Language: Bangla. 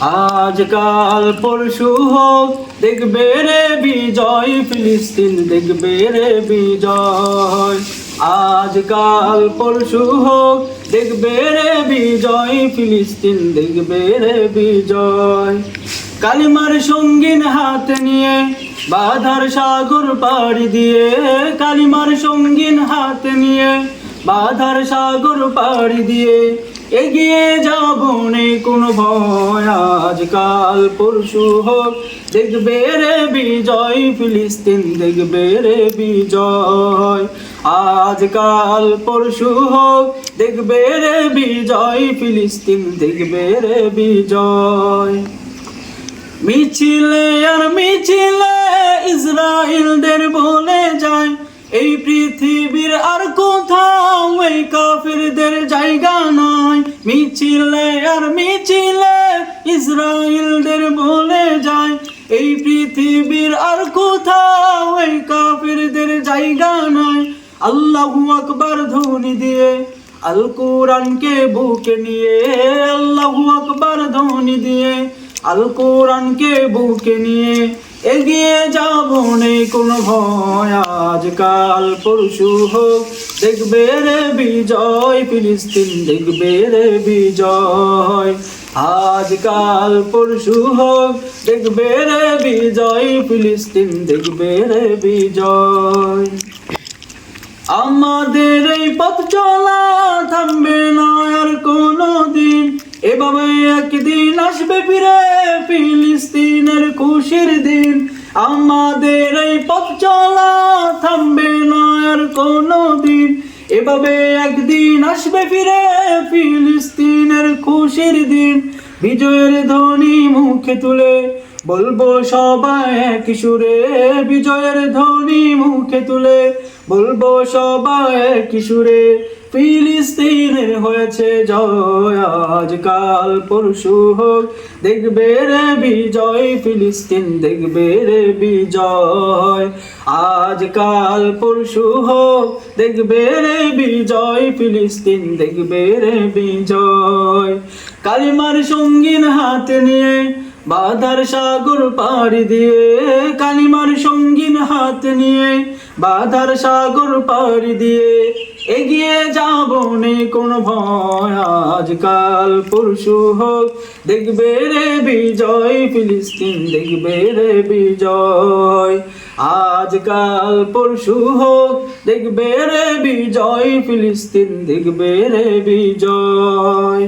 আজকাল পরশু হোক, দেখবে রে বিজয়, ফিলিস্তিন দেখবে রে বিজয়। আজকাল পরশু হোক, দেখবে রে বিজয়, ফিলিস্তিন দেখবে রে বিজয়। কালিমার সঙ্গীন হাতে নিয়ে, বাধার সাগর পাড়ি দিয়ে, কালিমার সঙ্গীন হাতে নিয়ে, বাধার সাগর পাড়ি দিয়ে এগিয়ে যাব নেই কোনো ভয় আজকাল পরশু হোক। দেখবে রে বিজয়, ফিলিস্তিন দেখবে রে বিজয়। আজকাল পরশু হোক, দেখবে রে বিজয়, ফিলিস্তিন দেখবে রে বিজয়। মিছিলে আর মিছিলে ইসরায়েলদের বলে যায়, এই পৃথিবীর আর কোথাও এই কাফিরদের জায়গা নয়। মিছিলে আর মিছিলে ইসরায়েলদের বলে যায়, এই পৃথিবীর আর কোথাও এই কাফিরদের জায়গা নয়। আল্লাহু আকবার ধ্বনি দিয়ে আল কোরআনকে বুকে নিয়ে, আল্লাহু আকবার ধ্বনি দিয়ে আল কোরআনকে বুকে নিয়ে এগিয়ে যাব নেই কোনো ভয়, আজকাল পরশু হোক। দেখবে রে বিজয়, ফিলিস্তিন দেখবে রে বিজয়। আজকাল পরশু হোক, দেখবে রে বিজয়, ফিলিস্তিন দেখবে রে বিজয়। আমাদের এই পথ চলা থামবে না আর কোনো দিন এভাবে একদিন আসবে ফিরে। ফিলিস্তিনের খুশির দিন। আমাদের এই পথ চলা থামবে না আর কোনো দিন। এভাবে একদিন আসবে ফিরে ফিলিস্তিনের খুশির দিন। বিজয়ের ধ্বনি মুখে তুলে বলব সবাই এক সুরে। বিজয়ের ধ্বনি মুখে তুলে বলব সবাই এক সুরে। ফিলিস্তিনের হয়েছে জয়, আজকাল পরশু হোক। দেখবে রে বিজয়, ফিলিস্তিন দেখবে রে বিজয়। আজকাল পরশু হোক, দেখবে রে বিজয়, ফিলিস্তিন দেখবে রে বিজয়। কালিমার সঙ্গীন হাতে নিয়ে, বাধার সাগর পাড়ি দিয়ে। কালিমার সঙ্গীন হাত নিয়ে, বাধার সাগর পাড়ি দিয়ে। এগিয়ে যাব নেই কোন ভয়, আজকাল পরশু হোক। দেখবে রে বিজয়, ফিলিস্তিন দেখবে রে বিজয়। আজকাল পরশু হোক, দেখবে রে বিজয়, ফিলিস্তিন দেখবে রে বিজয়।